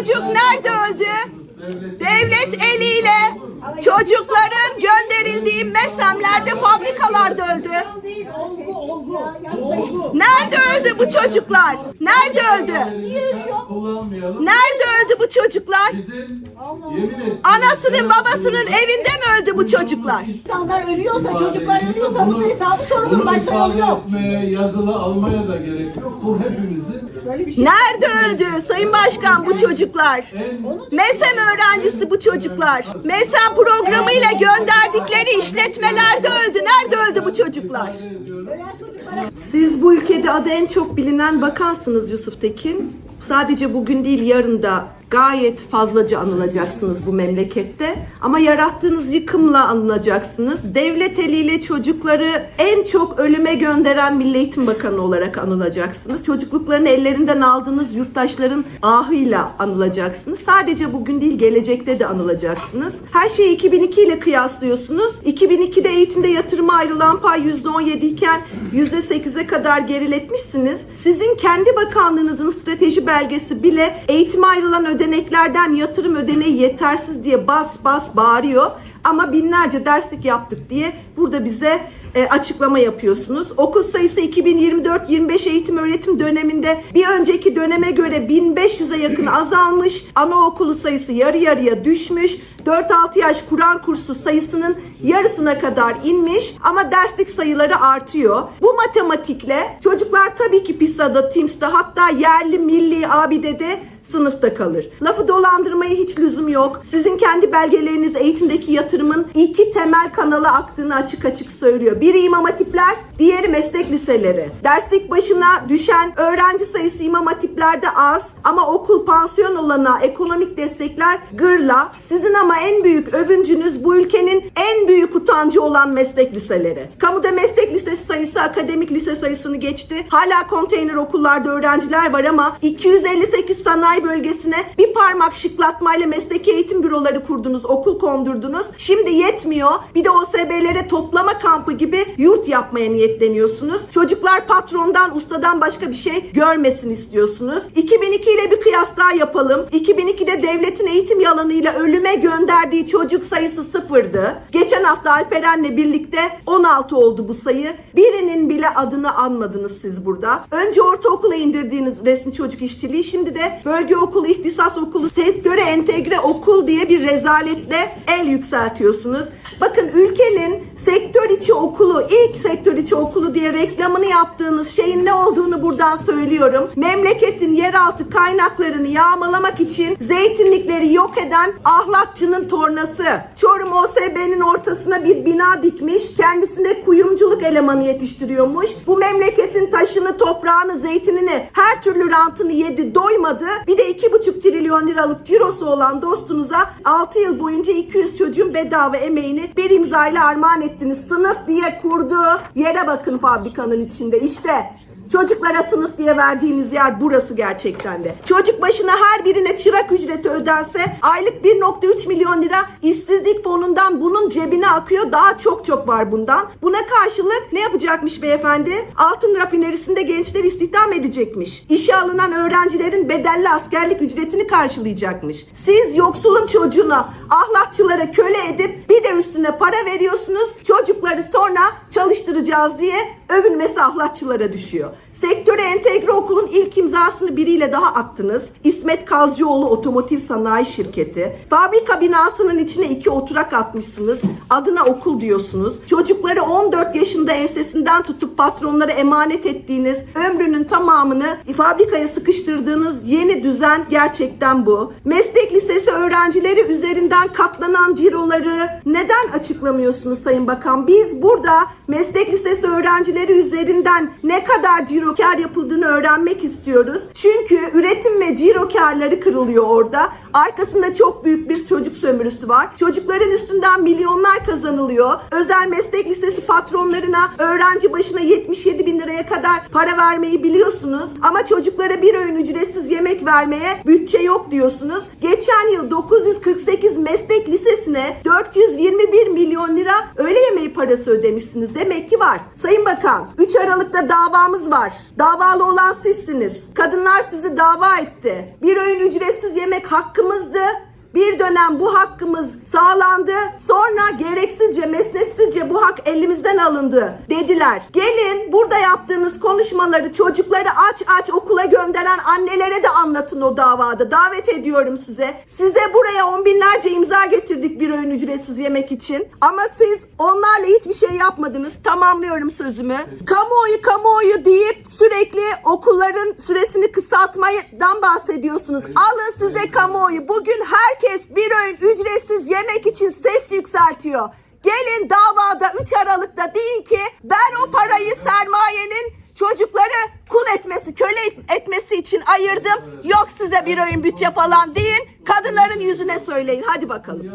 çocuk nerede öldü? Devlet eliyle çocukların gönderildiği mesemlerde fabrikalarda öldü. Nerede öldü bu çocuklar? Nerede öldü? Nerede öldü bu çocuklar? Bizim yemin ettiğimiz Anasının babasının evinde mi öldü bu çocuklar? İnsanlar ölüyorsa, çocuklar ölüyorsa bunun hesabı sorulur. Başka yolu yok. yazılı almaya da gerek yok. Bu hepimizin şey. Nerede öldü Sayın Başkan bu çocuklar? MESEM öğrencisi bu çocuklar. MESEM programıyla gönderdikleri işletmelerde öldü. Nerede öldü bu çocuklar? Siz bu ülkede adı en çok bilinen bakansınız Yusuf Tekin. Sadece bugün değil yarın da gayet fazlaca anılacaksınız bu memlekette. Ama yarattığınız yıkımla anılacaksınız. Devlet eliyle çocukları en çok ölüme gönderen Milli Eğitim Bakanı olarak anılacaksınız. Çocukluklarını ellerinden aldığınız yurttaşların ahıyla anılacaksınız. Sadece bugün değil gelecekte de anılacaksınız. Her şeyi 2002 ile kıyaslıyorsunuz. 2002'de eğitimde yatırıma ayrılan pay %17 iken %8'e kadar geriletmişsiniz. Sizin kendi bakanlığınızın strateji belgesi bile eğitime ayrılan ödeneklerden yatırım ödeneği yetersiz diye bas bas bağırıyor. Ama binlerce derslik yaptık diye burada bize e, açıklama yapıyorsunuz. Okul sayısı 2024-25 eğitim öğretim döneminde bir önceki döneme göre 1500'e yakın azalmış. Anaokulu sayısı yarı yarıya düşmüş. 4-6 yaş Kur'an kursu sayısının yarısına kadar inmiş ama derslik sayıları artıyor. Bu matematikle çocuklar tabii ki PISA'da, TIMS'te hatta yerli milli abidede sınıfta kalır. Lafı dolandırmaya hiç lüzum yok. Sizin kendi belgeleriniz eğitimdeki yatırımın iki temel kanala aktığını açık açık söylüyor. Biri imam hatipler, diğeri meslek liseleri. Derslik başına düşen öğrenci sayısı imam hatiplerde az ama okul pansiyon olana ekonomik destekler gırla. Sizin ama en büyük övüncünüz bu ülkenin en büyük utancı olan meslek liseleri. Kamuda meslek lisesi sayısı akademik lise sayısını geçti. Hala konteyner okullarda öğrenciler var ama 258 sanayi bölgesine bir parmak şıklatmayla mesleki eğitim büroları kurdunuz, okul kondurdunuz. Şimdi yetmiyor. Bir de OSB'lere toplama kampı gibi yurt yapmaya niyetleniyorsunuz. Çocuklar patrondan, ustadan başka bir şey görmesin istiyorsunuz. 2002 ile bir kıyas daha yapalım. 2002'de devletin eğitim yalanıyla ölüme gönderdiği çocuk sayısı sıfırdı. Geçen hafta Alperen'le birlikte 16 oldu bu sayı. Birinin bile adını anmadınız siz burada. Önce ortaokula indirdiğiniz resmi çocuk işçiliği şimdi de bölge okulu, ihtisas okulu, sektöre entegre okul diye bir rezaletle el yükseltiyorsunuz. Bakın ülkenin sektör içi okulu, ilk sektör içi okulu diye reklamını yaptığınız şeyin ne olduğunu buradan söylüyorum. Memleketin yeraltı kaynaklarını yağmalamak için zeytinlikleri yok eden ahlakçının tornası. Çorum OSB'nin ortasına bir bina dikmiş, kendisine kuyumculuk elemanı yetiştiriyormuş. Bu memleketin taşını, toprağını, zeytinini, her türlü rantını yedi, doymadı. Bir de 2,5 trilyon liralık cirosu olan dostunuza 6 yıl boyunca 200 çocuğun bedava emeğini bir imzayla armağan ettiniz. Sınıf diye kurduğu yere bakın fabrikanın içinde. İşte Çocuklara sınıf diye verdiğiniz yer burası gerçekten de. Çocuk başına her birine çırak ücreti ödense aylık 1.3 milyon lira işsizlik fonundan bunun cebine akıyor. Daha çok çok var bundan. Buna karşılık ne yapacakmış beyefendi? Altın rafinerisinde gençler istihdam edecekmiş. İşe alınan öğrencilerin bedelli askerlik ücretini karşılayacakmış. Siz yoksulun çocuğuna ahlakçılara köle edip bir de üstüne para veriyorsunuz. Çocukları sonra çalıştıracağız diye övünmesi ahlakçılara düşüyor. Sektöre entegre okulun ilk imzasını biriyle daha attınız. İsmet Kazcıoğlu Otomotiv Sanayi Şirketi. Fabrika binasının içine iki oturak atmışsınız. Adına okul diyorsunuz. Çocukları 14 yaşında ensesinden tutup patronlara emanet ettiğiniz ömrünün tamamını fabrikaya sıkıştırdığınız yeni düzen gerçekten bu. Meslek lisesi öğrencileri üzerinden katlanan ciroları neden açıklamıyorsunuz Sayın Bakan? Biz burada meslek lisesi öğrencileri üzerinden ne kadar ciro kar yapıldığını öğrenmek istiyoruz. Çünkü üretim ve ciro karları kırılıyor orada. Arkasında çok büyük bir çocuk sömürüsü var. Çocukların üstünden milyonlar kazanılıyor. Özel meslek lisesi patronlarına öğrenci başına 77 bin liraya kadar para vermeyi biliyorsunuz. Ama çocuklara bir öğün ücretsiz yemek ver vermeye bütçe yok diyorsunuz. Geçen yıl 948 meslek lisesine 421 milyon lira öğle yemeği parası ödemişsiniz. Demek ki var. Sayın Bakan 3 Aralık'ta davamız var. Davalı olan sizsiniz. Kadınlar sizi dava etti. Bir öğün ücretsiz yemek hakkımızdı. Bir dönem bu hakkımız sağlandı. Sonra gereksizce, bu hak elimizden alındı dediler. Gelin burada yaptığınız konuşmaları çocukları aç aç okula gönderen annelere de anlatın o davada. Davet ediyorum size. Size buraya on binlerce imza getirdik bir öğün ücretsiz yemek için. Ama siz onlarla hiçbir şey yapmadınız. Tamamlıyorum sözümü. Kamuoyu kamuoyu deyip sürekli okulların süresini kısaltmadan bahsediyorsunuz. Alın size kamuoyu. Bugün herkes bir öğün ücretsiz yemek için ses yükseltiyor. Gelin davada 3 Aralık'ta deyin ki ben o parayı sermayenin çocukları kul etmesi, köle etmesi için ayırdım. Yok size bir öğün bütçe falan deyin. Kadınların yüzüne söyleyin. Hadi bakalım.